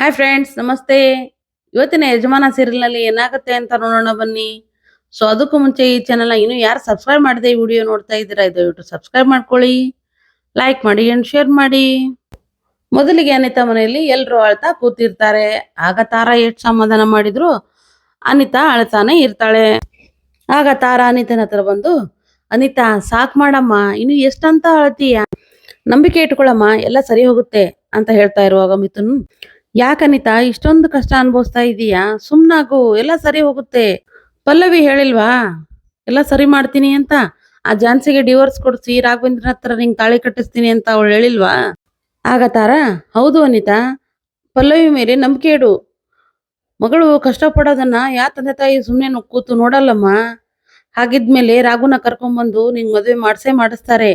Hi friends ನಮಸ್ತೆ. ಇವತ್ತಿನ ಯಜಮಾನ ಸೀರಿಯಲ್ನಲ್ಲಿ ಏನಾಗುತ್ತೆ ಅಂತ ನೋಡೋಣ ಬನ್ನಿ. ಸೊ ಅದಕ್ಕೂ ಮುಂಚೆ ಈ ಚಾನಲ್ನ ಇನ್ನೂ ಯಾರು ಸಬ್ಸ್ಕ್ರೈಬ್ ಮಾಡದೆ ಈ ವಿಡಿಯೋ ನೋಡ್ತಾ ಇದ್ದೀರಾ, ದಯವಿಟ್ಟು ಸಬ್ಸ್ಕ್ರೈಬ್ ಮಾಡ್ಕೊಳ್ಳಿ. ಲೈಕ್ ಮಾಡಿ ಅಂಡ್ ಶೇರ್ ಮಾಡಿ. ಮೊದಲಿಗೆ ಅನಿತಾ ಮನೆಯಲ್ಲಿ ಎಲ್ಲರೂ ಅಳ್ತಾ ಕೂತಿರ್ತಾರೆ. ಆಗ ತಾರಾ ಎಷ್ಟು ಸಮಾಧಾನ ಮಾಡಿದ್ರು? ಅನಿತಾ ಅಳ್ತಾನೆ ಇರ್ತಾಳೆ. ಆಗ ತಾರ ಅನಿತನ ಹತ್ರ ಬಂದು, ಅನಿತಾ, ಸಾಕ್ ಮಾಡಮ್ಮ. ಇನ್ನು ಎಷ್ಟಂತ ಅಳ್ತೀಯ ನಂಬಿಕೆ ಇಟ್ಕೊಳಮ್ಮ ಎಲ್ಲ ಸರಿ ಹೋಗುತ್ತೆ ಅಂತ ಹೇಳ್ತಾ ಇರುವಾಗ ಮಿಥುನ್ ಯಾಕನಿತಾ ಇಷ್ಟೊಂದು ಕಷ್ಟ ಅನುಭವಿಸ್ತಾ ಇದೀಯಾ? ಸುಮ್ನಾಗು, ಎಲ್ಲ ಸರಿ ಹೋಗುತ್ತೆ. ಪಲ್ಲವಿ ಹೇಳಿಲ್ವಾ? ಎಲ್ಲ ಸರಿ ಮಾಡ್ತೀನಿ ಅಂತ? ಆ ಜಾನ್ಸಿಗೆ ಡಿವೋರ್ಸ್ ಕೊಡ್ಸಿ ರಾಘವೇಂದ್ರ ಹತ್ರ ನಿಂಗೆ ತಾಳಿ ಕಟ್ಟಿಸ್ತೀನಿ ಅಂತ ಅವಳು ಹೇಳಿಲ್ವಾ? ಆಗತಾರ ಹೌದು ಅನಿತಾ. ಪಲ್ಲವಿ ಮೇಲೆ ನಂಬಿಕೆ ಇಡು. ಮಗಳು ಕಷ್ಟಪಡೋದನ್ನ ಯಾ ತಂದೆ ತಾಯಿ ಸುಮ್ಮನೆ ಕೂತು ನೋಡಲ್ಲಮ್ಮ? ಹಾಗಿದ್ಮೇಲೆ ರಾಘುನ ಕರ್ಕೊಂಬಂದು ನಿಂಗೆ ಮದುವೆ ಮಾಡಿಸೇ ಮಾಡಿಸ್ತಾರೆ.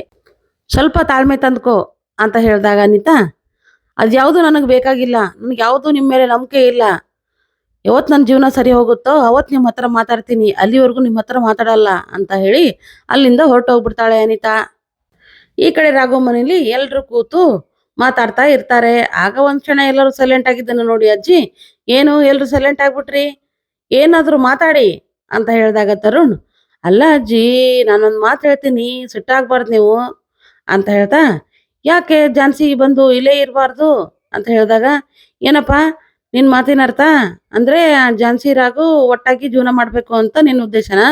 ಸ್ವಲ್ಪ ತಾಳ್ಮೆ ತಂದ್ಕೋ ಅಂತ ಹೇಳಿದಾಗ ಅನಿತಾ ಅದ್ಯಾವುದು ನನಗೆ ಬೇಕಾಗಿಲ್ಲ. ನನಗೆ ಯಾವುದು ನಿಮ್ಮ ಮೇಲೆ ನಂಬಿಕೆ ಇಲ್ಲ. ಯಾವತ್ತು ನನ್ನ ಜೀವನ ಸರಿ ಹೋಗುತ್ತೋ ಅವತ್ತು ನಿಮ್ಮ ಹತ್ರ ಮಾತಾಡ್ತೀನಿ. ಅಲ್ಲಿವರೆಗೂ ನಿಮ್ಮ ಹತ್ರ ಮಾತಾಡಲ್ಲ ಅಂತ ಹೇಳಿ ಅಲ್ಲಿಂದ ಹೊರಟೋಗ್ಬಿಡ್ತಾಳೆ ಅನಿತಾ. ಈ ಕಡೆ ರಾಘವ ಮನೇಲಿ ಎಲ್ಲರೂ ಕೂತು ಮಾತಾಡ್ತಾ ಇರ್ತಾರೆ. ಆಗ ಒಂದು ಕ್ಷಣ ಎಲ್ಲರೂ ಸೈಲೆಂಟ್ ಆಗಿದ್ದನ್ನು ನೋಡಿ ಅಜ್ಜಿ, ಏನು ಎಲ್ಲರೂ ಸೈಲೆಂಟ್ ಆಗ್ಬಿಟ್ರಿ? ಏನಾದರೂ ಮಾತಾಡಿ ಅಂತ ಹೇಳಿದಾಗ ತರುಣ್, ಅಲ್ಲ ಅಜ್ಜಿ, ನಾನೊಂದು ಮಾತು ಹೇಳ್ತೀನಿ, ಸಿಟ್ಟಾಗ್ಬಾರ್ದು ನೀವು ಅಂತ ಹೇಳ್ತಾ ಯಾಕೆ ಝಾನ್ಸಿ ಬಂದು ಇಲ್ಲೇ ಇರಬಾರ್ದು ಅಂತ ಹೇಳಿದಾಗ, ಏನಪ್ಪ, ನಿನ್ ಮಾತಿನ ಅರ್ಥ? ಅಂದ್ರೆ ಜಾನ್ಸಿ ರಾಗು ಒಟ್ಟಾಗಿ ಜೀವನ ಮಾಡ್ಬೇಕು ಅಂತ ನಿನ್ನ ಉದ್ದೇಶನಾ?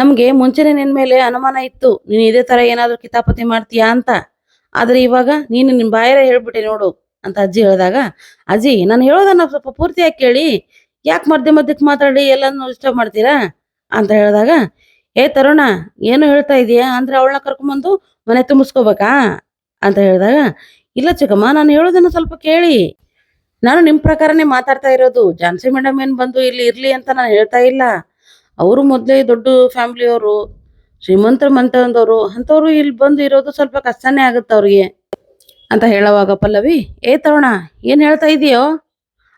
ನಮ್ಗೆ ಮುಂಚೆನೆ ನಿನ್ ಮೇಲೆ ಅನುಮಾನ ಇತ್ತು, ನೀನ್ ಇದೇ ತರ ಏನಾದ್ರು ಕಿತಾಪತಿ ಮಾಡ್ತೀಯಾ ಅಂತ. ಆದ್ರೆ ಇವಾಗ ನೀನು ನಿನ್ ಬಾಯರೇ ಹೇಳ್ಬಿಟ್ಟೆ ನೋಡು ಅಂತ ಅಜ್ಜಿ ಹೇಳಿದಾಗ, ಅಜ್ಜಿ, ನಾನು ಹೇಳೋದನ್ನ ಸ್ವಲ್ಪ ಪೂರ್ತಿಯಾಗಿ ಕೇಳಿ, ಯಾಕೆ ಮಧ್ಯ ಮಧ್ಯಕ್ಕೆ ಮಾತಾಡಿ ಎಲ್ಲಾನು ಇಷ್ಟ ಮಾಡ್ತೀರಾ? ಅಂತ ಹೇಳಿದಾಗ, ಏ ತರುಣ, ಏನು ಹೇಳ್ತಾ ಇದೀಯಾ? ಅಂದ್ರೆ ಅವಳನ್ನ ಕರ್ಕೊಂಬಂದು ಮನೆ ತುಂಬಿಸ್ಕೋಬೇಕಾ? ಅಂತ ಹೇಳಿದಾಗ, ಇಲ್ಲ ಚಿಕ್ಕಮ್ಮ, ನಾನು ಹೇಳೋದನ್ನ ಸ್ವಲ್ಪ ಕೇಳಿ. ನಾನು ನಿಮ್ಮ ಪ್ರಕಾರನೇ ಮಾತಾಡ್ತಾ ಇರೋದು. ಝಾನ್ಸಿ ಮೇಡಮ್ ಏನು ಬಂದು ಇಲ್ಲಿ ಇರ್ಲಿ ಅಂತ ನಾನು ಹೇಳ್ತಾ ಇಲ್ಲ. ಅವರು ಮೊದಲೇ ದೊಡ್ಡ ಫ್ಯಾಮಿಲಿಯವರು, ಶ್ರೀಮಂತರ ಮಂತಂದವರು ಅಂಥವ್ರು ಇಲ್ಲಿ ಬಂದು ಇರೋದು ಸ್ವಲ್ಪ ಕಷ್ಟನೇ ಆಗುತ್ತೆ ಅವ್ರಿಗೆ. ಅಂತ ಹೇಳೋವಾಗ, ಪಲ್ಲವಿ, ಏ ತೋಣ ಏನು ಹೇಳ್ತಾ ಇದೆಯೋ?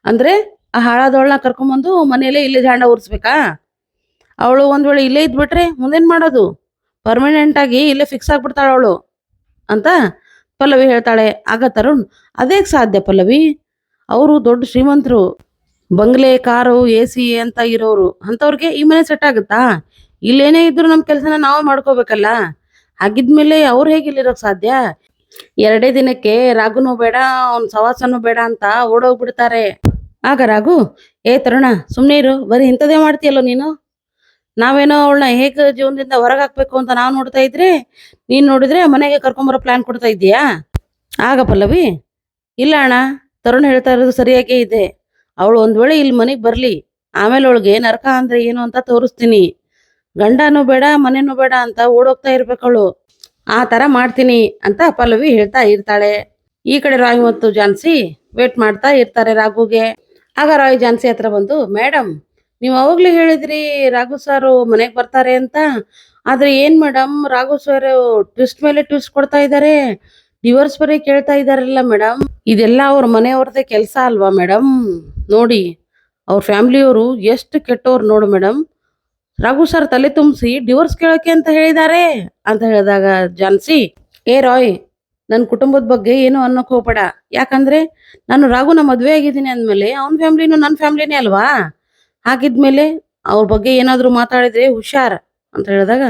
ಅಂದ್ರೆ ಆ ಹಾಳಾದವಳನ್ನ ಕರ್ಕೊಂಬಂದು ಮನೆಯಲ್ಲೇ ಇಲ್ಲೇ ಜಾಂಡ ಉರಿಸ್ಬೇಕಾ? ಅವಳು ಒಂದ್ ವೇಳೆ ಇಲ್ಲೇ ಇದ್ಬಿಟ್ರೆ ಮುಂದೇನು ಮಾಡೋದು? ಪರ್ಮನೆಂಟ್ ಆಗಿ ಇಲ್ಲೇ ಫಿಕ್ಸ್ ಆಗ್ಬಿಡ್ತಾಳವಳು ಅಂತ ಪಲ್ಲವಿ ಹೇಳ್ತಾಳೆ, ಆಗ ತರುಣ್, ಅದೇ ಸಾಧ್ಯ ಪಲ್ಲವಿ. ಅವರು ದೊಡ್ಡ ಶ್ರೀಮಂತರು, ಬಂಗ್ಲೆ ಕಾರು ಎ ಸಿ ಅಂತ ಇರೋರು, ಅಂಥವ್ರಿಗೆ ಈ ಮನೆ ಸೆಟ್ ಆಗುತ್ತಾ? ಇಲ್ಲೇನೇ ಇದ್ರು ನಮ್ಮ ಕೆಲಸನ ನಾವು ಮಾಡ್ಕೋಬೇಕಲ್ಲ? ಹಾಗಿದ್ಮೇಲೆ ಅವ್ರು ಹೇಗೆ ಇಲ್ಲಿರೋಕ್ ಸಾಧ್ಯ? ಎರಡೇ ದಿನಕ್ಕೆ ರಾಗುನು ಬೇಡ, ಅವ್ನ ಸವಾಸನೂ ಬೇಡ ಅಂತ ಓಡೋಗ್ಬಿಡ್ತಾರೆ. ಆಗ ರಾಘು ಏ ತರುಣ ಸುಮ್ಮನೆ ಇರು, ಬರೀ ಇಂಥದೇ ಮಾಡ್ತೀಯಲ್ಲೋ ನೀನು? ನಾವೇನೋ ಅವಳನ್ನ ಹೇಗೆ ಜೀವನದಿಂದ ಹೊರಗೆ ಹಾಕ್ಬೇಕು ಅಂತ ನಾವು ನೋಡ್ತಾ ಇದ್ರೆ, ನೀನ್ ನೋಡಿದ್ರೆ ಮನೆಗೆ ಕರ್ಕೊಂಬರೋ ಪ್ಲಾನ್ ಕೊಡ್ತಾ ಇದ್ದೀಯಾ? ಆಗ ಪಲ್ಲವಿ, ಇಲ್ಲ ಅಣ್ಣ, ತರುಣ್ ಹೇಳ್ತಾ ಇರೋದು ಸರಿಯಾಗೇ ಇದೆ. ಅವಳು ಒಂದ್ ವೇಳೆ ಇಲ್ಲಿ ಮನೆಗೆ ಬರ್ಲಿ, ಆಮೇಲೆ ಅವಳಿಗೆ ನರಕ ಅಂದ್ರೆ ಏನು ಅಂತ ತೋರಿಸ್ತೀನಿ. ಗಂಡನೂ ಬೇಡ, ಮನೆನೂ ಬೇಡ ಅಂತ ಓಡೋಗ್ತಾ ಇರ್ಬೇಕವಳು ಆ ತರ ಮಾಡ್ತೀನಿ ಅಂತ ಪಲ್ಲವಿ ಹೇಳ್ತಾ ಇರ್ತಾಳೆ. ಈ ಕಡೆ ರಾಯ್ ಮತ್ತು ಜಾನ್ಸಿ ವೇಟ್ ಮಾಡ್ತಾ ಇರ್ತಾರೆ ರಾಘುಗೆ ಆಗ ರಾಯ್ ಜಾನ್ಸಿ ಹತ್ರ ಬಂದು ಮೇಡಮ್ ನೀವು ಅವಾಗ್ಲೂ ಹೇಳಿದ್ರಿ ರಾಘು ಸಾರು ಮನೆಗೆ ಬರ್ತಾರೆ ಅಂತ. ಆದ್ರೆ ಏನ್ ಮೇಡಮ್ ರಾಘು ಸರ್ ಟ್ವಿಸ್ಟ್ ಮೇಲೆ ಟ್ವಿಸ್ಟ್ ಕೊಡ್ತಾ ಇದ್ದಾರೆ ಡಿವೋರ್ಸ್ ಬರೀ ಕೇಳ್ತಾ ಇದಾರಲ್ಲ ಮೇಡಮ್ ಇದೆಲ್ಲ ಅವ್ರ ಮನೆಯವ್ರದೇ ಕೆಲಸ ಅಲ್ವಾ ಮೇಡಮ್ ನೋಡಿ, ಅವ್ರ ಫ್ಯಾಮಿಲಿಯವರು ಎಷ್ಟು ಕೆಟ್ಟವ್ರು ನೋಡು ಮೇಡಮ್ ರಾಘು ಸರ್ ತಲೆ ತುಂಬಿಸಿ ಡಿವೋರ್ಸ್ ಕೇಳೋಕೆ ಅಂತ ಹೇಳಿದ್ದಾರೆ ಅಂತ ಹೇಳಿದಾಗ ಜಾನ್ಸಿ, ಏ ರಾಯ್ ನನ್ನ ಕುಟುಂಬದ ಬಗ್ಗೆ ಏನು ಅನ್ನೋಕ್ ಹೋಗ್ಬೇಡ. ಯಾಕಂದ್ರೆ ನಾನು ರಾಘುನ ಮದುವೆ ಆಗಿದ್ದೀನಿ ಅಂದ್ಮೇಲೆ ಅವನ ಫ್ಯಾಮಿಲಿನೂ ನನ್ನ ಫ್ಯಾಮಿಲಿನೇ ಅಲ್ವಾ? ಹಾಗಿದ್ಮೇಲೆ ಅವ್ರ ಬಗ್ಗೆ ಏನಾದ್ರು ಮಾತಾಡಿದ್ರೆ ಹುಷಾರ್ ಅಂತ ಹೇಳಿದಾಗ,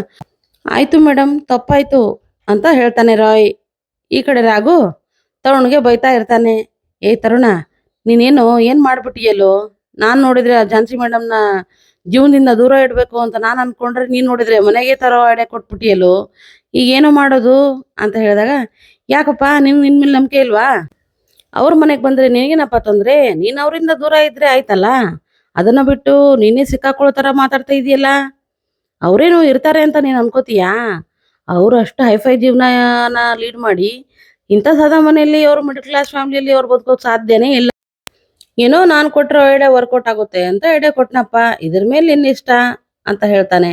ಆಯ್ತು ಮೇಡಮ್ ತಪ್ಪಾಯ್ತು ಅಂತ ಹೇಳ್ತಾನೆ ರಾಯ್. ಈ ಕಡೆ ರಾಘು, ತರುಣ್ಗೆ ಬೈತಾ ಇರ್ತಾನೆ. ಏ ತರುಣ, ನೀನೇನು ಏನ್ ಮಾಡ್ಬಿಟ್ಟಿಯಲ್ಲೋ? ನಾನ್ ನೋಡಿದ್ರೆ ಆ ಝಾನ್ಸಿ ಮೇಡಮ್ನ ಜೀವನದಿಂದ ದೂರ ಇಡಬೇಕು ಅಂತ ನಾನು ಅನ್ಕೊಂಡ್ರೆ ನೀನ್ ನೋಡಿದ್ರೆ ಮನೆಗೆ ತರೋ ಐಡಿಯಾ ಕೊಟ್ಬಿಟ್ಟಿಯಲ್ಲೋ? ಈಗ ಏನು ಮಾಡೋದು? ಅಂತ ಹೇಳಿದಾಗ, ಯಾಕಪ್ಪ, ನಿನ್ ನಿನ್ ಮೇಲೆ ನಂಬಿಕೆ ಇಲ್ವಾ? ಅವ್ರ ಮನೆಗೆ ಬಂದ್ರೆ ನಿನಗೇನಪ್ಪ ತೊಂದರೆ? ನೀನ್ ಅವರಿಂದ ದೂರ ಇದ್ರೆ ಆಯ್ತಲ್ಲ? ಅದನ್ನ ಬಿಟ್ಟು ನೀನೇ ಸಿಕ್ಕಾಕೊಳ್ಳೋ ತರ ಮಾತಾಡ್ತಾ ಇದೆಯಲ್ಲ? ಅವರೇನು ಇರ್ತಾರೆ ಅಂತ ನೀನ್ ಅನ್ಕೋತೀಯಾ? ಅವ್ರು ಅಷ್ಟು ಹೈಫೈ ಜೀವನನ ಲೀಡ್ ಮಾಡಿ ಇಂಥ ಸಾದಾ ಮನೆಯಲ್ಲಿ ಅವ್ರ ಮಿಡಲ್ ಕ್ಲಾಸ್ ಫ್ಯಾಮಿಲಿಯಲ್ಲಿ ಅವ್ರು ಬದುಕೋಕ್ ಸಾಧ್ಯನೇ ಇಲ್ಲ. ಏನೋ ನಾನು ಕೊಟ್ಟಿರೋ ಐಡಿಯಾ ವರ್ಕೌಟ್ ಆಗುತ್ತೆ ಅಂತ ಐಡಿಯಾ ಕೊಟ್ಟನಪ್ಪ ಇದ್ರ ಮೇಲೆ ನಿನ್ನ ಇಷ್ಟ ಅಂತ ಹೇಳ್ತಾನೆ.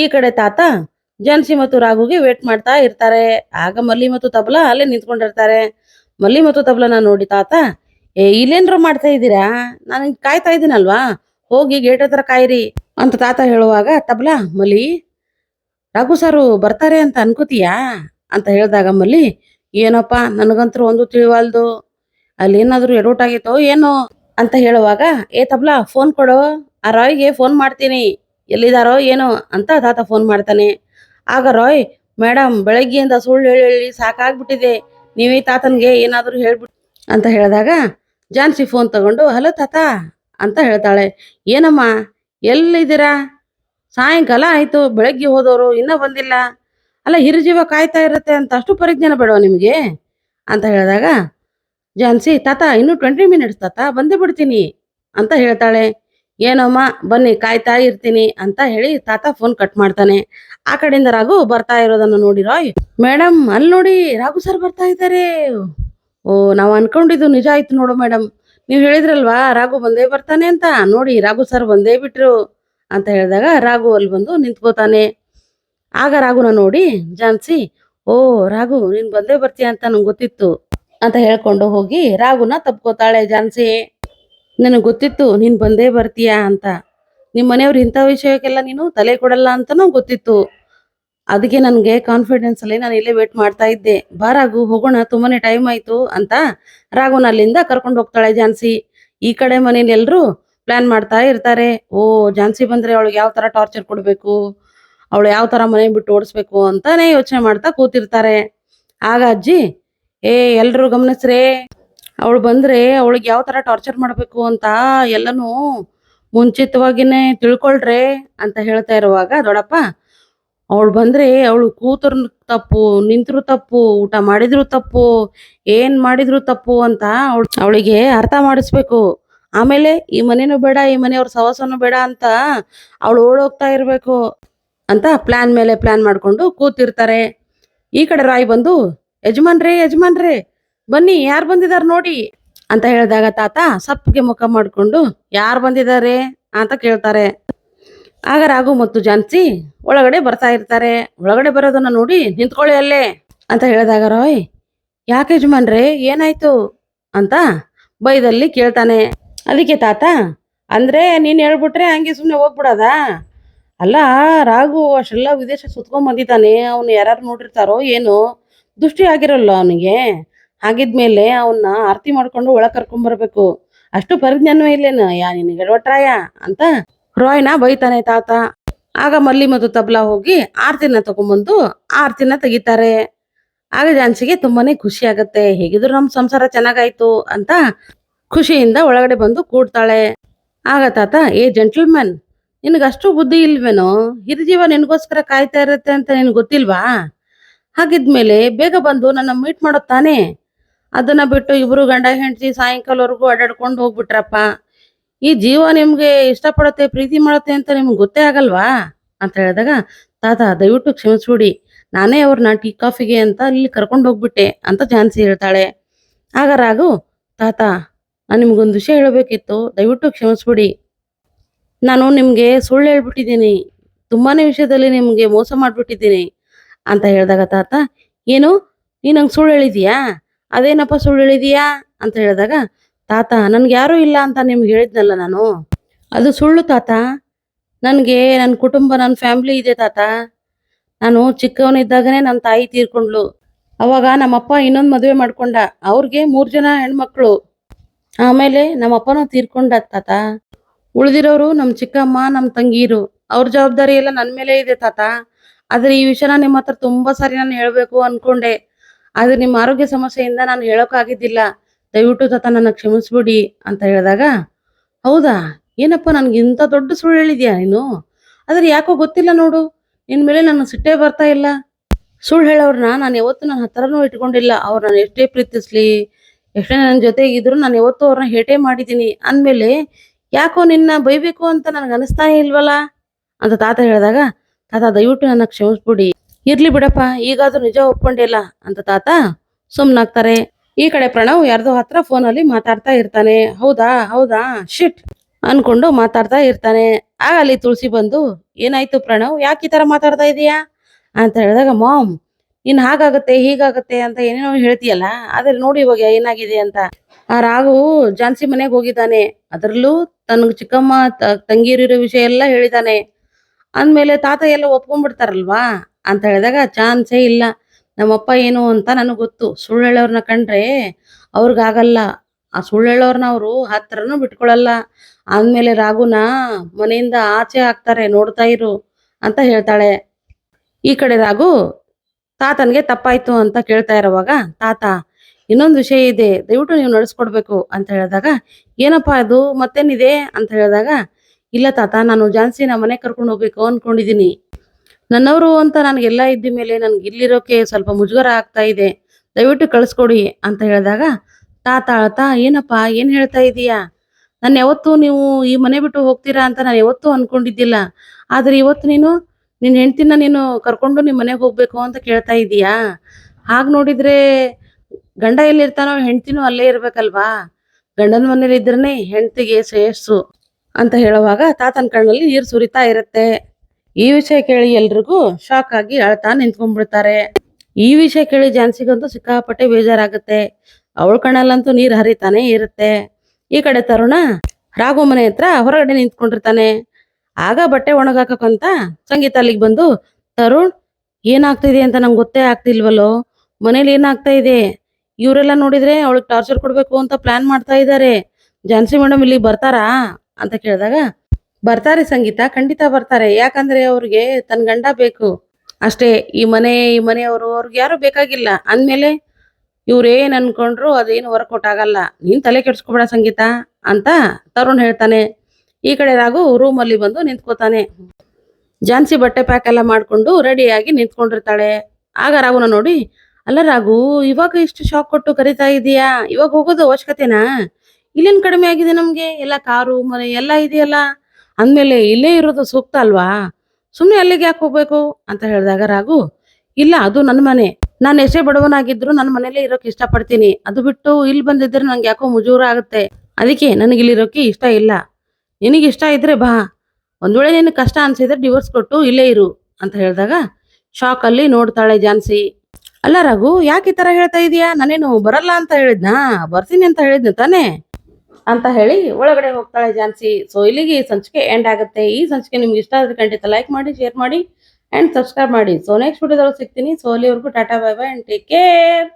ಈ ಕಡೆ ತಾತ ಜನ್ಸಿ ಮತ್ತು ರಾಘುಗೆ ವೇಟ್ ಮಾಡ್ತಾ ಇರ್ತಾರೆ. ಆಗ ಮಲ್ಲಿ ಮತ್ತು ತಬಲಾ ಅಲ್ಲೇ ನಿಂತ್ಕೊಂಡಿರ್ತಾರೆ. ಮಲ್ಲಿ ಮತ್ತು ತಬಲನ ನೋಡಿ ತಾತ ಏ, ಇಲ್ಲೇನ್ರ ಮಾಡ್ತಾ ಇದ್ದೀರಾ? ನಾನು ಕಾಯ್ತಾ ಇದ್ದೀನಲ್ವಾ ಹೋಗಿ ಗೇಟ್ ಹತ್ರ ಕಾಯಿರಿ ಅಂತ ತಾತ ಹೇಳುವಾಗ, ತಬಲಾ, ಮಲ್ಲಿ, ರಾಘು ಸಾರು ಬರ್ತಾರೆ ಅಂತ ಅನ್ಕೋತೀಯಾ? ಅಂತ ಹೇಳಿದಾಗ ಮಲ್ಲಿ, ಏನಪ್ಪ, ನನಗಂತೂ ಒಂದು ತಿಳಿವಲ್ದು. ಅಲ್ಲಿ ಏನಾದ್ರು ಎಡವಟ್ ಆಗೈತೋ ಏನೋ? ಅಂತ ಹೇಳುವಾಗ, ಏ, ತಬ್ಲಾ, ಫೋನ್ ಕೊಡು. ಆ ರಾಯ್ಗೆ ಫೋನ್ ಮಾಡ್ತೀನಿ. ಎಲ್ಲಿದಾರೋ ಏನೋ? ಅಂತ ತಾತ ಫೋನ್ ಮಾಡ್ತಾನೆ. ಆಗ ರಾಯ್ ಮೇಡಮ್ ಬೆಳಗ್ಗೆಯಿಂದ ಸುಳ್ಳು ಹೇಳಿ ಹೇಳಿ ಸಾಕಾಗ್ಬಿಟ್ಟಿದೆ. ನೀವೇ ತಾತನ್ಗೆ ಏನಾದರೂ ಹೇಳ್ಬಿಟ್ಟು ಅಂತ ಹೇಳಿದಾಗ ಜಾನ್ಸಿ ಫೋನ್ ತಗೊಂಡು, ಹಲೋ ತಾತ, ಅಂತ ಹೇಳ್ತಾಳೆ. ಏನಮ್ಮ, ಎಲ್ಲಿದ್ದೀರಾ? ಸಾಯಂಕಾಲ ಆಯ್ತು, ಬೆಳಗ್ಗೆ ಹೋದವರು ಇನ್ನೂ ಬಂದಿಲ್ಲ. ಅಲ್ಲ ಹಿರಿಜೀವ ಕಾಯ್ತಾ ಇರುತ್ತೆ ಅಂತ ಅಷ್ಟು ಪರಿಜ್ಞಾನ ಬೇಡವ ನಿಮಗೆ? ಅಂತ ಹೇಳಿದಾಗ, ಜಾನ್ಸಿ, ತಾತ, ಇನ್ನೂ ಟ್ವೆಂಟಿ ಮಿನಿಟ್ಸ್ ತಾತ, ಬಂದೇ ಬಿಡ್ತೀನಿ, ಅಂತ ಹೇಳ್ತಾಳೆ. ಏನಮ್ಮ, ಬನ್ನಿ, ಕಾಯ್ತಾ ಇರ್ತೀನಿ, ಅಂತ ಹೇಳಿ ತಾತ ಫೋನ್ ಕಟ್ ಮಾಡ್ತಾನೆ. ಆ ಕಡೆಯಿಂದ ರಾಘು ಬರ್ತಾ ಇರೋದನ್ನು ನೋಡಿ ರಾಯ್, ಮೇಡಮ್, ಅಲ್ಲಿ ನೋಡಿ ರಾಘು ಸರ್ ಬರ್ತಾ ಇದ್ದಾರೆ. ಓ, ನಾವು ಅನ್ಕೊಂಡಿದ್ದು ನಿಜ ಆಯ್ತು ನೋಡು ಮೇಡಮ್ ನೀವು ಹೇಳಿದ್ರಲ್ವಾ, ರಾಘು ಬಂದೇ ಬರ್ತಾನೆ ಅಂತ. ನೋಡಿ, ರಾಘು ಸರ್ ಬಂದೇ ಬಿಟ್ರು ಅಂತ ಹೇಳಿದಾಗ ರಾಘು ಅಲ್ಲಿ ಬಂದು ನಿಂತ್ಕೋತಾನೆ. ಆಗ ರಾಘುನ ನೋಡಿ, ಜಾನ್ಸಿ, ಓ, ರಾಘು, ನೀನ್ ಬಂದೇ ಬರ್ತೀಯ ಅಂತ ನಂಗೆ ಗೊತ್ತಿತ್ತು ಅಂತ ಹೇಳ್ಕೊಂಡು ಹೋಗಿ ರಾಘುನ ತಪ್ಕೋತಾಳೆ ಜಾನ್ಸಿ. ನನಗೆ ಗೊತ್ತಿತ್ತು, ನೀನ್ ಬಂದೇ ಬರ್ತೀಯ ಅಂತ. ನಿಮ್ಮ ಮನೆಯವ್ರು ಇಂಥ ವಿಷಯಕ್ಕೆಲ್ಲ ನೀನು ತಲೆ ಕೊಡಲ್ಲ ಅಂತನೂ ಗೊತ್ತಿತ್ತು. ಅದಕ್ಕೆ ನನಗೆ ಕಾನ್ಫಿಡೆನ್ಸ್ ಅಲ್ಲಿ ನಾನು ಇಲ್ಲೇ ವೇಟ್ ಮಾಡ್ತಾ ಇದ್ದೆ. ಬಾ ರಾಘು, ಹೋಗೋಣ, ತುಂಬಾನೇ ಟೈಮ್ ಆಯ್ತು ಅಂತ ರಾಘುನ ಅಲ್ಲಿಂದ ಕರ್ಕೊಂಡು ಹೋಗ್ತಾಳೆ ಜಾನ್ಸಿ. ಈ ಕಡೆ ಮನೇಲಿ ಎಲ್ರು ಪ್ಲಾನ್ ಮಾಡ್ತಾ ಇರ್ತಾರೆ. ಓ, ಜಾನ್ಸಿ ಬಂದ್ರೆ ಅವಳಿಗೆ ಯಾವ ತರ ಟಾರ್ಚರ್ ಕೊಡ್ಬೇಕು? ಅವಳು ಯಾವ ತರ ಮನೆ ಬಿಟ್ಟು ಓಡಿಸ್ಬೇಕು ಅಂತಾನೆ ಯೋಚನೆ ಮಾಡ್ತಾ ಕೂತಿರ್ತಾರೆ. ಆಗ ಅಜ್ಜಿ, ಏ, ಎಲ್ರು ಗಮನಿಸ್ರೇ, ಅವಳು ಬಂದ್ರೆ ಅವಳಿಗೆ ಯಾವ ತರ ಟಾರ್ಚರ್ ಮಾಡ್ಬೇಕು ಅಂತ ಎಲ್ಲನೂ ಮುಂಚಿತವಾಗಿನೇ ತಿಳ್ಕೊಳ್ರೆ ಅಂತ ಹೇಳ್ತಾ ಇರುವಾಗ, ದೊಡ್ಡಪ್ಪ ಅವಳು ಬಂದ್ರೆ ಅವಳು ಕೂತರು ತಪ್ಪು, ನಿಂತರು ತಪ್ಪು, ಊಟ ಮಾಡಿದ್ರು ತಪ್ಪು, ಏನ್ ಮಾಡಿದ್ರು ತಪ್ಪು ಅಂತ ಅವಳು ಅವಳಿಗೆ ಅರ್ಥ ಮಾಡಿಸ್ಬೇಕು. ಆಮೇಲೆ ಈ ಮನೇನು ಬೇಡ, ಈ ಮನೆಯವ್ರ ಸವಾಸನು ಬೇಡ ಅಂತ ಅವಳು ಓಡೋಗ್ತಾ ಇರಬೇಕು ಅಂತ ಪ್ಲಾನ್ ಮೇಲೆ ಪ್ಲಾನ್ ಮಾಡ್ಕೊಂಡು ಕೂತಿರ್ತಾರೆ. ಈ ಕಡೆ ರಾಯ್ ಬಂದು, ಯಜಮಾನ್ರೇ ಯಜಮಾನ್ರೇ, ಬನ್ನಿ, ಯಾರು ಬಂದಿದ್ದಾರೆ ನೋಡಿ? ಅಂತ ಹೇಳಿದಾಗ ತಾತ ಸಪ್ಪಗೆ ಮುಖ ಮಾಡ್ಕೊಂಡು, ಯಾರು ಬಂದಿದ್ದಾರೆ ಅಂತ ಕೇಳ್ತಾರೆ. ಆಗ ರಾಘು ಮತ್ತು ಜಾನ್ಸಿ ಒಳಗಡೆ ಬರ್ತಾ ಇರ್ತಾರೆ. ಒಳಗಡೆ ಬರೋದನ್ನ ನೋಡಿ ನಿಂತ್ಕೊಳ್ಳಿ ಅಲ್ಲೇ ಅಂತ ಹೇಳಿದಾಗ ರಾಯ್, ಯಾಕೆ ಯಜಮಾನ್ರೆ, ಏನಾಯ್ತು ಅಂತ ಬೈದಲ್ಲಿ ಕೇಳ್ತಾನೆ. ಅದಕ್ಕೆ ತಾತ, ಅಂದ್ರೆ ನೀನ್ ಹೇಳ್ಬಿಟ್ರೆ ಹಂಗೆ ಸುಮ್ಮನೆ ಹೋಗ್ಬಿಡದ? ಅಲ್ಲ, ರಾಘು ಅಷ್ಟೆಲ್ಲ ವಿದೇಶ ಸುತ್ಕೊಂಡ್ ಬಂದಿದ್ದಾನೆ. ಅವನು ಯಾರು ನೋಡಿರ್ತಾರೋ ಏನು ದುಷ್ಟಿ ಆಗಿರಲ್ಲ ಅವನಿಗೆ. ಹಾಗಿದ್ಮೇಲೆ ಅವನ್ನ ಆರತಿ ಮಾಡ್ಕೊಂಡು ಒಳಗೆ ಕರ್ಕೊಂಡ್ ಬರ್ಬೇಕು. ಅಷ್ಟು ಪರಿಜ್ಞಾನವೇ ಇಲ್ಲೇನು? ಯಾ, ನಿನಗೆ ಎಡವಟ್ರಾಯ ಅಂತ ರಾಯ್ನ ಬೈತಾನೆ ತಾತ. ಆಗ ಮಲ್ಲಿ ಮತ್ತು ತಬ್ಲಾ ಹೋಗಿ ಆರ್ತಿನ ತಗೊಂಬಂದು ಆರ್ತಿನ ತೆಗಿತಾರೆ. ಆಗ ಜಾನ್ಸಿಗೆ ತುಂಬಾನೇ ಖುಷಿ ಆಗತ್ತೆ ಹೇಗಿದ್ರು ನಮ್ ಸಂಸಾರ ಚೆನ್ನಾಗಾಯ್ತು ಅಂತ ಖುಷಿಯಿಂದ ಒಳಗಡೆ ಬಂದು ಕೂಡ್ತಾಳೆ. ಆಗ ತಾತ, ಏ ಜೆಂಟಲ್ಮನ್ ನಿನಗಷ್ಟು ಬುದ್ಧಿ ಇಲ್ವೇನೋ? ಹಿರಿಜೀವ ನಿನಗೋಸ್ಕರ ಕಾಯ್ತಾ ಇರತ್ತೆ ಅಂತ ನಿನ್ಗೆ ಗೊತ್ತಿಲ್ವಾ? ಹಾಗಿದ್ಮೇಲೆ ಬೇಗ ಬಂದು ನನ್ನ ಮೀಟ್ ಮಾಡೋದ್ ತಾನೇ? ಅದನ್ನ ಬಿಟ್ಟು ಇಬ್ರು ಗಂಡ ಹೆಂಡತಿ ಸಾಯಂಕಾಲವರೆಗೂ ಅಡ್ಡಾಡ್ಕೊಂಡು ಹೋಗ್ಬಿಟ್ರಪ್ಪ. ಈ ಜೀವ ನಿಮ್ಗೆ ಇಷ್ಟಪಡುತ್ತೆ, ಪ್ರೀತಿ ಮಾಡುತ್ತೆ ಅಂತ ನಿಮ್ಗೆ ಗೊತ್ತೇ ಆಗಲ್ವಾ? ಅಂತ ಹೇಳಿದಾಗ, ತಾತ ದಯವಿಟ್ಟು ಕ್ಷಮಿಸ್ಬಿಡಿ. ನಾನೇ ಅವ್ರನ್ನ ಟೀ ಕಾಫಿಗೆ ಅಂತ ಇಲ್ಲಿ ಕರ್ಕೊಂಡು ಹೋಗ್ಬಿಟ್ಟೆ ಅಂತ ಜಾನ್ಸಿ ಹೇಳ್ತಾಳೆ. ಆಗ ರಾಘು, ತಾತ, ನಾನು ನಿಮ್ಗೊಂದು ವಿಷಯ ಹೇಳಬೇಕಿತ್ತು. ದಯವಿಟ್ಟು ಕ್ಷಮಿಸ್ಬಿಡಿ. ನಾನು ನಿಮಗೆ ಸುಳ್ಳು ಹೇಳ್ಬಿಟ್ಟಿದ್ದೀನಿ. ತುಂಬಾ ವಿಷಯದಲ್ಲಿ ನಿಮಗೆ ಮೋಸ ಮಾಡ್ಬಿಟ್ಟಿದ್ದೀನಿ ಅಂತ ಹೇಳಿದಾಗ, ತಾತ, ಏನು? ನೀನು ಸುಳ್ಳು ಹೇಳಿದೀಯಾ? ಅದೇನಪ್ಪ ಸುಳ್ಳು ಹೇಳಿದೀಯಾ? ಅಂತ ಹೇಳಿದಾಗ ತಾತ, ನನ್ಗೆ ಯಾರೂ ಇಲ್ಲ ಅಂತ ನಿಮ್ಗೆ ಹೇಳಿದ್ನಲ್ಲ ನಾನು? ಅದು ಸುಳ್ಳು ತಾತ. ನನಗೆ ನನ್ನ ಕುಟುಂಬ ನನ್ನ ಫ್ಯಾಮಿಲಿ ಇದೆ ತಾತ. ನಾನು ಚಿಕ್ಕವನಿದ್ದಾಗನೇ ನನ್ನ ತಾಯಿ ತೀರ್ಕೊಂಡ್ಲು ಅವಾಗ ನಮ್ಮಪ್ಪ ಇನ್ನೊಂದು ಮದುವೆ ಮಾಡ್ಕೊಂಡ. ಅವ್ರಿಗೆ ಮೂರು ಜನ ಹೆಣ್ಮಕ್ಳು. ಆಮೇಲೆ ನಮ್ಮಪ್ಪನೂ ತೀರ್ಕೊಂಡ ತಾತ. ಉಳಿದಿರೋರು ನಮ್ಮ ಚಿಕ್ಕಮ್ಮ ನಮ್ಮ ತಂಗೀರು. ಅವ್ರ ಜವಾಬ್ದಾರಿ ಎಲ್ಲ ನನ್ನ ಮೇಲೆ ಇದೆ ತಾತ. ಆದ್ರೆ ಈ ವಿಷಯನ ನಿಮ್ಮ ಹತ್ರ ತುಂಬಾ ಸಾರಿ ನಾನು ಹೇಳಬೇಕು ಅನ್ಕೊಂಡೆ. ಆದ್ರೆ ನಿಮ್ಮ ಆರೋಗ್ಯ ಸಮಸ್ಯೆಯಿಂದ ನಾನು ಹೇಳೋಕ್ಕಾಗಿದ್ದಿಲ್ಲ ದಯವಿಟ್ಟು ತಾತ ನನ್ನ ಕ್ಷಮಿಸ್ಬಿಡಿ ಅಂತ ಹೇಳಿದಾಗ, ಹೌದಾ? ಏನಪ್ಪ ನನ್ಗೆ ಇಂಥ ದೊಡ್ಡ ಸುಳ್ಳು ಹೇಳಿದ್ಯಾ ನೀನು? ಆದ್ರೆ ಯಾಕೋ ಗೊತ್ತಿಲ್ಲ ನೋಡು. ನಿನ್ ಮೇಲೆ ನನ್ನ ಸಿಟ್ಟೇ ಬರ್ತಾ ಇಲ್ಲ. ಸುಳ್ಳು ಹೇಳೋರ್ನ ನಾನು ಯಾವತ್ತೂ ನನ್ನ ಹತ್ರನೂ ಇಟ್ಕೊಂಡಿಲ್ಲ. ಅವ್ರು ನಾನು ಎಷ್ಟೇ ಪ್ರೀತಿಸ್ಲಿ, ಎಷ್ಟೇ ನನ್ನ ಜೊತೆಗಿದ್ರು ನಾನು ಯಾವತ್ತೂ ಅವ್ರನ್ನ ಹೇಟೆ ಮಾಡಿದ್ದೀನಿ ಅಂದಮೇಲೆ ಯಾಕೋ ನಿನ್ನ ಬೈಬೇಕು ಅಂತ ನನಗೆ ಅನಿಸ್ತಾನೆ ಇಲ್ವಲ್ಲ? ಅಂತ ತಾತ ಹೇಳಿದಾಗ, ತಾತ ದಯವಿಟ್ಟು ನನ್ನ ಕ್ಷಮಿಸ್ಬಿಡಿ. ಇರ್ಲಿ ಬಿಡಪ್ಪ, ಈಗಾದ್ರೂ ನಿಜ ಒಪ್ಕೊಂಡಿಲ್ಲ. ಅಂತ ತಾತ ಸುಮ್ನಾಗ್ತಾರೆ. ಈ ಕಡೆ ಪ್ರಣವ್ ಯಾರ್ದೋ ಹತ್ರ ಫೋನಲ್ಲಿ ಮಾತಾಡ್ತಾ ಇರ್ತಾನೆ. ಹೌದಾ? ಹೌದಾ? ಶಿಟ್ ಅನ್ಕೊಂಡು ಮಾತಾಡ್ತಾ ಇರ್ತಾನೆ. ಆಗ ಅಲ್ಲಿ ತುಳಸಿ ಬಂದು, ಏನಾಯ್ತು ಪ್ರಣವ್? ಯಾಕೆ ಈ ತರ ಮಾತಾಡ್ತಾ ಇದೀಯಾ? ಅಂತ ಹೇಳಿದಾಗ, ಮಾಮ್, ಇನ್ ಹಾಗಾಗತ್ತೆ, ಹೀಗಾಗತ್ತೆ ಅಂತ ಏನೇನೋ ಹೇಳ್ತೀಯಲ್ಲ ಆದ್ರೆ ನೋಡಿ ಇವಾಗ ಏನಾಗಿದೆ ಅಂತ. ಆ ರಾಘು ಜಾನ್ಸಿ ಮನೆಗೆ ಹೋಗಿದ್ದಾನೆ. ಅದರಲ್ಲೂ ತನ್ನ ಚಿಕ್ಕಮ್ಮ ತಂಗಿರಿರೋ ವಿಷಯ ಎಲ್ಲ ಹೇಳಿದಾನೆ. ಅಂದ್ಮೇಲೆ ತಾತ ಎಲ್ಲ ಒಪ್ಕೊಂಡ್ಬಿಡ್ತಾರಲ್ವಾ? ಅಂತ ಹೇಳಿದಾಗ, ಚಾನ್ಸೇ ಇಲ್ಲ. ನಮ್ಮಪ್ಪ ಏನು ಅಂತ ನನಗೆ ಗೊತ್ತು. ಸುಳ್ಳು ಹೇಳೋರ್ನ ಕಂಡ್ರೆ ಅವ್ರಿಗಾಗಲ್ಲ. ಆ ಸುಳ್ಳು ಹೇಳೋರ್ನ ಅವರು ಹತ್ರನೂ ಬಿಟ್ಕೊಳಲ್ಲ. ಆದ್ಮೇಲೆ ರಾಘುನ ಮನೆಯಿಂದ ಆಚೆ ಹಾಕ್ತಾರೆ, ನೋಡ್ತಾ ಇರು ಅಂತ ಹೇಳ್ತಾಳೆ. ಈ ಕಡೆ ರಾಗು, ತಾತನಿಗೆ ತಪ್ಪಾಯ್ತು ಅಂತ ಕೇಳ್ತಾ ಇರೋವಾಗ, ತಾತ, ಇನ್ನೊಂದು ವಿಷಯ ಇದೆ, ದಯವಿಟ್ಟು ನೀವು ನಡೆಸ್ಕೊಡ್ಬೇಕು ಅಂತ ಹೇಳಿದಾಗ, ಏನಪ್ಪ ಅದು ಮತ್ತೇನಿದೆ? ಅಂತ ಹೇಳಿದಾಗ, ಇಲ್ಲ ತಾತ, ನಾನು ಜಾನ್ಸಿನ ಮನೆ ಕರ್ಕೊಂಡು ಹೋಗ್ಬೇಕು ಅನ್ಕೊಂಡಿದೀನಿ. ನನ್ನವರು ಅಂತ ನನಗೆಲ್ಲ ಇದ್ದ ಮೇಲೆ ನನ್ಗೆ ಇಲ್ಲಿರೋಕೆ ಸ್ವಲ್ಪ ಮುಜುಗರ ಆಗ್ತಾ ಇದೆ. ದಯವಿಟ್ಟು ಕಳಿಸ್ಕೊಡಿ ಅಂತ ಹೇಳಿದಾಗ ತಾತ ಅಳ್ತಾ ಏನಪ್ಪ, ಏನ್ ಹೇಳ್ತಾ ಇದೀಯಾ? ನಾನು ಯಾವತ್ತೂ ನೀವು ಈ ಮನೆ ಬಿಟ್ಟು ಹೋಗ್ತೀರಾ ಅಂತ ನಾನು ಯಾವತ್ತೂ ಅನ್ಕೊಂಡಿದ್ದಿಲ್ಲ. ಆದ್ರೆ ಇವತ್ತು ನೀನು ನಿನ್ನ ಹೆಂಡ್ತಿನ ನೀನು ಕರ್ಕೊಂಡು ನಿಮ್ಮ ಮನೆಗೆ ಹೋಗ್ಬೇಕು ಅಂತ ಕೇಳ್ತಾ ಇದೀಯಾ? ಹಾಗೆ ನೋಡಿದ್ರೆ ಗಂಡ ಎಲ್ಲಿರ್ತಾನೋ ಹೆಂಡ್ತಿನೂ ಅಲ್ಲೇ ಇರ್ಬೇಕಲ್ವಾ? ಗಂಡನ ಮನೇಲಿ ಇದ್ರೇ ಹೆಂಡ್ತಿಗೆ ಶ್ರೇಯಸ್ಸು ಅಂತ ಹೇಳುವಾಗ ತಾತನ ಕಣ್ಣಲ್ಲಿ ನೀರು ಸುರಿತಾ ಇರುತ್ತೆ. ಈ ವಿಷಯ ಕೇಳಿ ಎಲ್ರಿಗೂ ಶಾಕ್ ಆಗಿ ಅಳ್ತಾ ನಿಂತ್ಕೊಂಡ್ಬಿಡ್ತಾರೆ. ಈ ವಿಷಯ ಕೇಳಿ ಜಾನ್ಸಿಗಂತೂ ಸಿಕ್ಕಾಪಟ್ಟೆ ಬೇಜಾರಾಗುತ್ತೆ. ಅವಳ ಕಣ್ಣಲ್ಲಂತೂ ನೀರು ಹರಿತಾನೆ ಇರುತ್ತೆ. ಈ ಕಡೆ ತರುಣ ರಾಘು ಮನೆ ಹತ್ರ ಹೊರಗಡೆ ನಿಂತ್ಕೊಂಡಿರ್ತಾನೆ. ಆಗ ಬಟ್ಟೆ ಒಣಗಾಕಂತ ಸಂಗೀತ ಅಲ್ಲಿಗೆ ಬಂದು, ತರುಣ್, ಏನಾಗ್ತಿದೆ ಅಂತ ನಂಗೆ ಗೊತ್ತೇ ಆಗ್ತಿಲ್ವಲ್ಲೋ? ಮನೇಲಿ ಏನಾಗ್ತಾ ಇದೆ? ಇವರೆಲ್ಲ ನೋಡಿದ್ರೆ ಅವಳಿಗೆ ಟಾರ್ಚರ್ ಕೊಡಬೇಕು ಅಂತ ಪ್ಲಾನ್ ಮಾಡ್ತಾ ಇದ್ದಾರೆ ಜಾನ್ಸಿ ಮೇಡಮ್ ಇಲ್ಲಿ ಬರ್ತಾರಾ? ಅಂತ ಕೇಳಿದಾಗ ಬರ್ತಾರೆ ಸಂಗೀತ, ಖಂಡಿತ ಬರ್ತಾರೆ. ಯಾಕಂದ್ರೆ ಅವ್ರಿಗೆ ತನ್ನ ಗಂಡ ಬೇಕು. ಅಷ್ಟೇ, ಈ ಮನೆ, ಈ ಮನೆಯವರು, ಅವ್ರಿಗೆ ಯಾರು ಬೇಕಾಗಿಲ್ಲ. ಅಂದ್ಮೇಲೆ ಇವ್ರೇನ್ ಅನ್ಕೊಂಡ್ರು ಅದೇನು ವರ್ಕೌಟ್ ಆಗಲ್ಲ. ನೀನ್ ತಲೆ ಕೆಡ್ಸ್ಕೊಬೇಡ ಸಂಗೀತ ಅಂತ ತರುಣ್ ಹೇಳ್ತಾನೆ. ಈ ಕಡೆ ರಾಘು ರೂಮ್ ಅಲ್ಲಿ ಬಂದು ನಿಂತ್ಕೋತಾನೆ. ಜಾನ್ಸಿ ಬಟ್ಟೆ ಪ್ಯಾಕ್ ಎಲ್ಲ ಮಾಡ್ಕೊಂಡು ರೆಡಿಯಾಗಿ ನಿಂತ್ಕೊಂಡಿರ್ತಾಳೆ. ಆಗ ರಾಘುನ ನೋಡಿ, ಅಲ್ಲ ರಾಗು ಇವಾಗ ಇಷ್ಟು ಶಾಕ್ ಕೊಟ್ಟು ಕರಿತಾ ಇದೀಯಾ? ಇವಾಗ ಹೋಗೋದು ಅವಶ್ಯಕತೆನಾ? ಇಲ್ಲೇನು ಕಡಿಮೆ ಆಗಿದೆ ನಮ್ಗೆ? ಎಲ್ಲ ಕಾರು, ಮನೆ ಎಲ್ಲ ಇದೆಯಲ್ಲ? ಅಂದ್ಮೇಲೆ ಇಲ್ಲೇ ಇರೋದು ಸೂಕ್ತ ಅಲ್ವಾ? ಸುಮ್ಮನೆ ಅಲ್ಲಿಗೆ ಯಾಕೆ ಹೋಗ್ಬೇಕು? ಅಂತ ಹೇಳಿದಾಗ ರಾಗು ಇಲ್ಲ, ಅದು ನನ್ನ ಮನೆ. ನಾನು ಎಷ್ಟೇ ಬಡವನಾಗಿದ್ರು ನನ್ನ ಮನೇಲೇ ಇರೋಕೆ ಇಷ್ಟಪಡ್ತೀನಿ. ಅದು ಬಿಟ್ಟು ಇಲ್ಲಿ ಬಂದಿದ್ರೆ ನಂಗೆ ಯಾಕೋ ಮುಜೂರ ಆಗುತ್ತೆ. ಅದಕ್ಕೆ ನನಗೆ ಇಲ್ಲಿರೋಕೆ ಇಷ್ಟ ಇಲ್ಲ. ನಿನಗೆ ಇಷ್ಟ ಇದ್ರೆ ಬಾ. ಒಂದು ವೇಳೆ ನಿನಗೆ ಕಷ್ಟ ಅನಿಸಿದ್ರೆ ಡಿವೋರ್ಸ್ ಕೊಟ್ಟು ಇಲ್ಲೇ ಇರು, ಅಂತ ಹೇಳಿದಾಗ ಶಾಕ್ ಅಲ್ಲಿ ನೋಡ್ತಾಳೆ ಜಾನ್ಸಿ. ಅಲ್ಲ ರಘು, ಯಾಕೆ ಈ ಥರ ಹೇಳ್ತಾ ಇದೀಯಾ? ನಾನೇನು ಬರಲ್ಲ ಅಂತ ಹೇಳಿದ್ನಾ? ಬರ್ತೀನಿ ಅಂತ ಹೇಳಿದ್ನ ತಾನೇ? ಅಂತ ಹೇಳಿ ಒಳಗಡೆ ಹೋಗ್ತಾಳೆ ಜಾನ್ಸಿ ಸೊ ಇಲ್ಲಿಗೆ ಈ ಸಂಚಿಕೆ ಎಂಡ್ ಆಗುತ್ತೆ. ಈ ಸಂಚಿಕೆ ನಿಮ್ಗೆ ಇಷ್ಟ ಆದ್ರೆ ಖಂಡಿತ ಲೈಕ್ ಮಾಡಿ ಶೇರ್ ಮಾಡಿ ಅಂಡ್ ಸಬ್ಸ್ಕ್ರೈಬ್ ಮಾಡಿ. ಸೊ ನೆಕ್ಸ್ಟ್ ವಿಡಿಯೋದಲ್ಲಿ ಸಿಗ್ತೀನಿ. ಸೊ ಅಲ್ಲಿವರೆಗೂ tata bye bye and take care